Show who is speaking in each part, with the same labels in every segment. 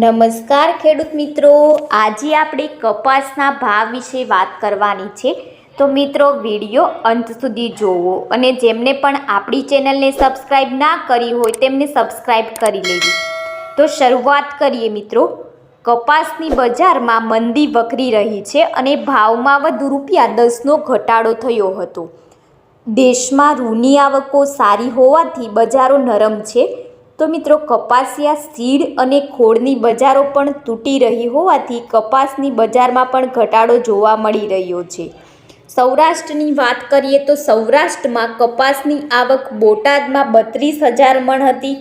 Speaker 1: નમસ્કાર ખેડૂત મિત્રો. આજે આપણે કપાસના ભાવ વિશે વાત કરવાની છે. તો મિત્રો, વીડિયો અંત સુધી જોવો અને જેમને પણ આપણી ચેનલને સબસ્ક્રાઈબ ના કરી હોય તેમને સબસ્ક્રાઈબ કરી લેવી. તો શરૂઆત કરીએ મિત્રો. કપાસની બજારમાં મંદી વકરી રહી છે અને ભાવમાં વધુ રૂપિયા દસનો ઘટાડો થયો હતો. દેશમાં રૂની આવકો સારી હોવાથી બજારો નરમ છે. તો મિત્રો કપાસિયા સીડ અને ખોળની બજારો પણ તૂટી રહી હોવાથી કપાસની બજારમાં પણ ઘટાડો જોવા મળી રહ્યો છે. સૌરાષ્ટ્રની વાત કરીએ તો સૌરાષ્ટ્રમાં કપાસની આવક બોટાદમાં બત્રીસ હજાર મણ હતી,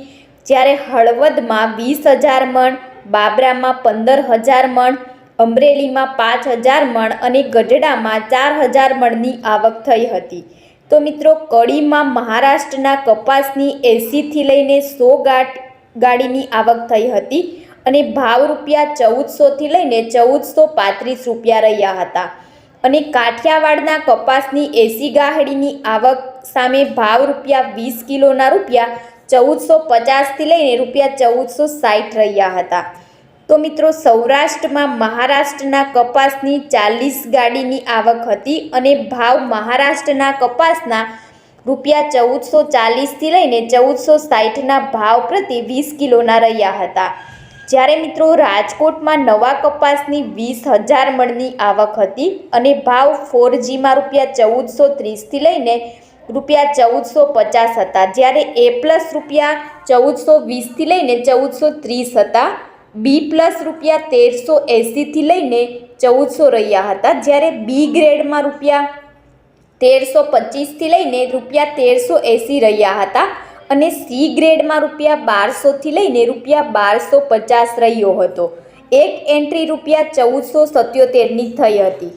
Speaker 1: જ્યારે હળવદમાં વીસ હજાર મણ, બાબરામાં પંદર હજાર મણ, અમરેલીમાં પાંચ હજાર મણ અને ગઢડામાં ચાર હજાર મણની આવક થઈ હતી. તો મિત્રો, કડીમાં મહારાષ્ટ્રના કપાસની એંસીથી લઈને સો ગાટ ગાડીની આવક થઈ હતી અને ભાવ રૂપિયા ચૌદસોથી લઈને ચૌદસો પાંત્રીસ રૂપિયા રહ્યા હતા. અને કાઠિયાવાડના કપાસની એસી ગાહડીની આવક સામે ભાવ રૂપિયા વીસ કિલોના રૂપિયા ચૌદસો પચાસથી લઈને રૂપિયા ચૌદસો સાઠ રહ્યા હતા. તો મિત્રો, સૌરાષ્ટ્રમાં મહારાષ્ટ્રના કપાસની ચાલીસ ગાડીની આવક હતી અને ભાવ મહારાષ્ટ્રના કપાસના રૂપિયા ચૌદસો ચાલીસથી લઈને ચૌદસો સાઠના ભાવ પ્રતિ વીસ કિલોના રહ્યા હતા. જ્યારે મિત્રો, રાજકોટમાં નવા કપાસની વીસ હજાર મણની આવક હતી અને ભાવ ફોરજીમાં રૂપિયા ચૌદસો ત્રીસથી લઈને રૂપિયા ચૌદસો પચાસ હતા. જ્યારે એ પ્લસ રૂપિયા ચૌદસો વીસથી લઈને ચૌદસો ત્રીસ હતા. બી પ્લસ રૂપિયા તેરસો એંસીથી લઈને ચૌદસો રહ્યા હતા. જ્યારે બી ગ્રેડમાં રૂપિયા તેરસો પચીસથી લઈને રૂપિયા તેરસો એંસી રહ્યા હતા અને સી ગ્રેડમાં રૂપિયા બારસોથી લઈને રૂપિયા બારસો પચાસ રહ્યો હતો. એક એન્ટ્રી રૂપિયા ચૌદસો સત્યોતેરની થઈ હતી.